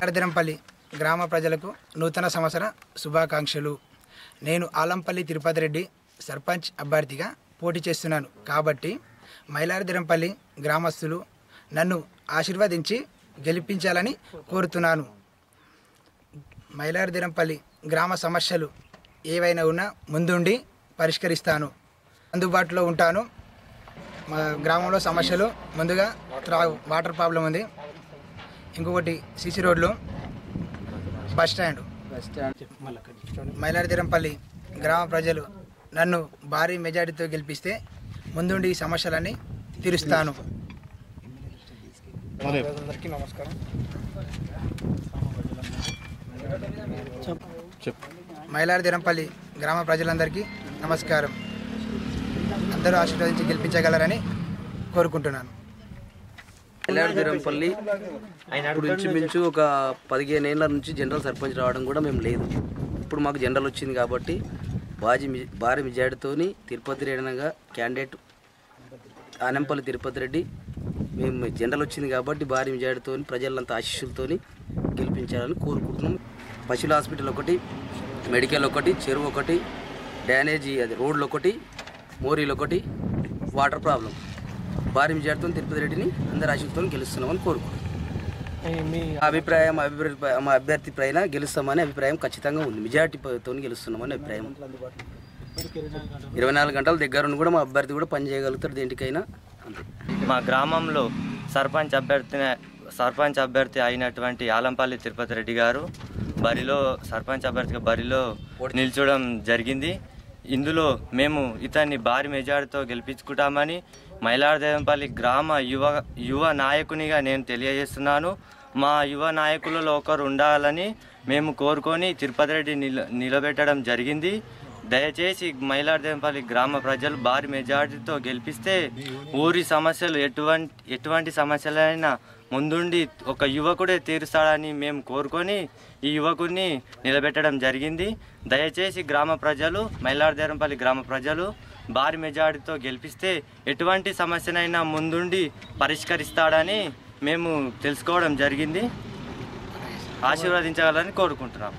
కడదిరంపల్లి గ్రామ ప్రజలకు నూతన సంవత్సర శుభాకాంక్షలు. నేను ఆలంపల్లి తిరుపతి రెడ్డి సర్పంచ్ అభ్యర్థిగా పోటీ చేస్తున్నాను. కాబట్టి మైలారదిరంపల్లి గ్రామస్తులు నన్ను ఆశీర్వదించి గెలిపించాలని కోరుతున్నాను. మైలారదిరంపల్లి గ్రామ సమస్యలు ఏవైనా ఉన్నా ముందుండి పరిష్కరిస్తాను. అందుబాటులో ఉంటాను. మా గ్రామంలో సమస్యలు ముందుగా త్రా వాటర్ ప్రాబ్లం ఉంది. ఇంకొకటి సిసి రోడ్లు బస్ స్టాండ్. మైలారదిరంపల్లి గ్రామ ప్రజలు నన్ను భారీ మెజారిటీతో గెలిపిస్తే ముందుండి ఈ సమస్యలన్నీ తీరుస్తాను. అందరికీ నమస్కారం. మైలారతీరంపల్లి గ్రామ ప్రజలందరికీ నమస్కారం. అందరూ ఆశీర్వదించి గెలిపించగలరని కోరుకుంటున్నాను. ఎల్లాడిదిరంపల్లి ఇప్పుడు ఇంచుమించు ఒక పదిహేను ఏళ్ళ నుంచి జనరల్ సర్పంచ్ రావడం కూడా మేము లేదు. ఇప్పుడు మాకు జనరల్ వచ్చింది కాబట్టి బాజీ భారీ మెజార్టీతోని తిరుపతి రెడ్డిగా క్యాండిడేట్ ఆనంపల్లి తిరుపతి రెడ్డి మేము జనరల్ వచ్చింది కాబట్టి భారీ మెజార్టీతో ప్రజలంతా ఆశీస్సులతోని గెలిపించాలని కోరుకుంటున్నాం. పశువుల హాస్పిటల్ ఒకటి మెడికల్ ఒకటి చెరువు ఒకటి డ్యానేజీ అది రోడ్లు ఒకటి మోరీలు ఒకటి వాటర్ ప్రాబ్లం. భారీ మెజార్టీతో తిరుపతి రెడ్డిని అందరి ఆశీస్సులతో గెలుస్తున్నామని కోరుకుంటున్నాం. మా అభిప్రాయం అభిప్రాయం మా అభ్యర్థి పైన గెలుస్తామని అభిప్రాయం ఖచ్చితంగా ఉంది. మెజార్టీతో గెలుస్తున్నామని అభిప్రాయం. ఇరవై నాలుగు గంటల దగ్గర కూడా మా అభ్యర్థి కూడా పని చేయగలుగుతాడు దేనికైనా. మా గ్రామంలో సర్పంచ్ అభ్యర్థి సర్పంచ్ అభ్యర్థి అయినటువంటి ఆలంపల్లి తిరుపతి రెడ్డి గారు బరిలో సర్పంచ్ అభ్యర్థిగా బరిలో నిల్చోవడం జరిగింది. ఇందులో మేము ఇతన్ని భారీ మెజార్టీతో గెలిపించుకుంటామని మైలారదేవంపల్లి గ్రామ యువ యువ నాయకునిగా నేను తెలియజేస్తున్నాను. మా యువ నాయకులలో ఒకరు ఉండాలని మేము కోరుకొని తిరుపతి రెడ్డి నిల నిలబెట్టడం జరిగింది. దయచేసి మైలార్దేంపల్లి గ్రామ ప్రజలు భారీ మెజార్టీతో గెలిపిస్తే ఊరి సమస్యలు ఎటువంటి ఎటువంటి సమస్యలైనా ముందుండి ఒక యువకుడే తీరుస్తాడని మేము కోరుకొని ఈ యువకుడిని నిలబెట్టడం జరిగింది. దయచేసి గ్రామ ప్రజలు మైలార్దేరంపల్లి గ్రామ ప్రజలు భారీ మెజార్టీతో గెలిపిస్తే ఎటువంటి సమస్యనైనా ముందుండి పరిష్కరిస్తాడని మేము తెలుసుకోవడం జరిగింది. ఆశీర్వదించగలని కోరుకుంటున్నాం.